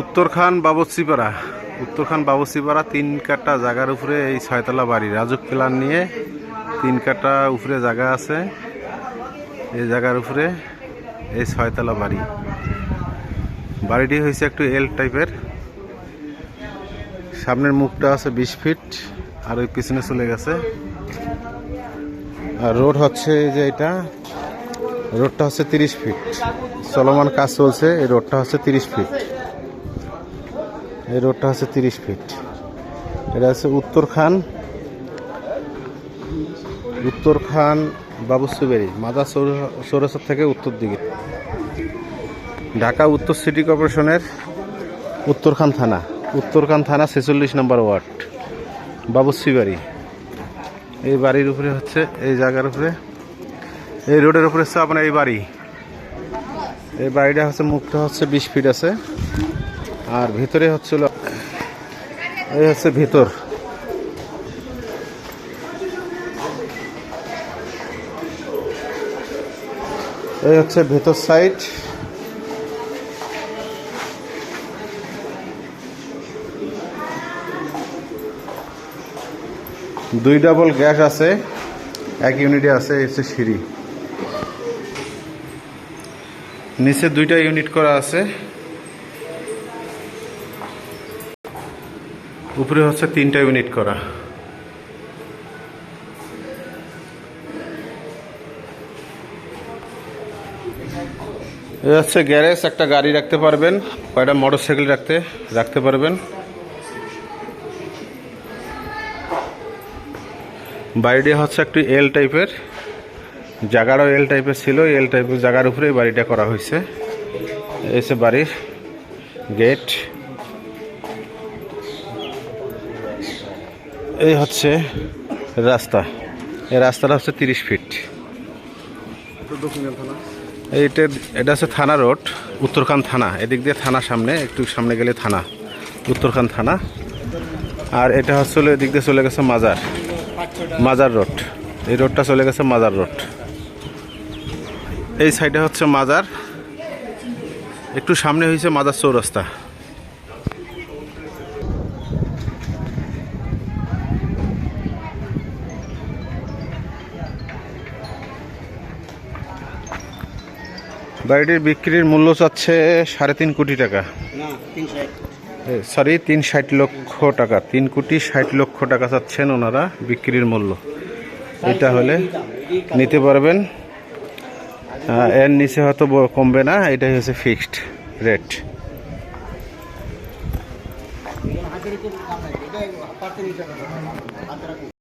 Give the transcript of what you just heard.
উত্তরখান বাবুসিপাড়া উত্তরখান বাবুসিপাড়া তিন কাটা জায়গার উপরে এই ছয়তলা বাড়ি। রাজুক প্ল্যান নিয়ে তিন কাটা উপরে জায়গা আছে। এই জায়গার উপরে এই ছয়তলা বাড়ি। বাড়িটি হয়েছে একটু এল টাইপের। সামনের মুখটা আছে বিশ ফিট, আর ওই পিছনে চলে গেছে। আর রোড হচ্ছে যে এটা। রোডটা হচ্ছে তিরিশ ফিট। চলমান কাজ চলছে, এই রোডটা হচ্ছে তিরিশ ফিট। এই রোডটা হচ্ছে তিরিশ ফিট। এটা হচ্ছে উত্তর খান উত্তরখান উত্তরখান বাবুসুবেরি মাদা সৌরসর থেকে উত্তর দিকে। ঢাকা উত্তর সিটি কর্পোরেশনের উত্তরখান থানা উত্তরখান থানা ছেচল্লিশ নম্বর ওয়ার্ড বাবুসি বাড়ি এই বাড়ির উপরে হচ্ছে, এই জায়গার উপরে এই রোডের উপরে হচ্ছে আপনার এই বাড়ি। এই বাড়িটা হচ্ছে মুখটা হচ্ছে বিশ ফিট আছে। আর ভিতরে হচ্ছিল এই হচ্ছে ভিতর। এই হচ্ছে ভেতর সাইড দুই ডাবল গ্যাস আছে, এক ইউনিটে আছে হচ্ছে সিঁড়ি। নিচে দুইটা ইউনিট করা আছে। উপরে হচ্ছে তিনটা ইউনিট করা। হচ্ছে গ্যারেজ একটা গাড়ি রাখতে পারবেন, কয়টা মোটর সাইকেল রাখতে রাখতে পারবেন। বাড়িটি হচ্ছে একটু এল টাইপের জায়গাটাও এল টাইপের ছিল এল টাইপের জায়গার উপরে এই বাড়িটা করা হয়েছে। এসে বাড়ির গেট এই হচ্ছে রাস্তা। এই রাস্তাটা হচ্ছে তিরিশ ফিট এইটা, এটা হচ্ছে থানা রোড উত্তরখান থানা। এদিক দিয়ে থানা সামনে, একটু সামনে গেলে থানা, উত্তরখান থানা। আর এটা হচ্ছে এদিক দিয়ে চলে গেছে মাজার। মাজার রোড এই রোডটা চলে গেছে মাজার রোড এই সাইডে হচ্ছে মাজার। একটু সামনে হয়েছে মাজার চৌরাস্তা। বাড়িটির বিক্রির মূল্য চাচ্ছে সাড়ে তিন কোটি টাকা। সরি তিন ষাট। লক্ষ টাকা। তিন কোটি ষাট লক্ষ টাকা চাচ্ছেন ওনারা বিক্রির মূল্য। এটা হলে নিতে পারবেন। এর নিচে হয়তো কমবে না এটাই হচ্ছে ফিক্সড রেট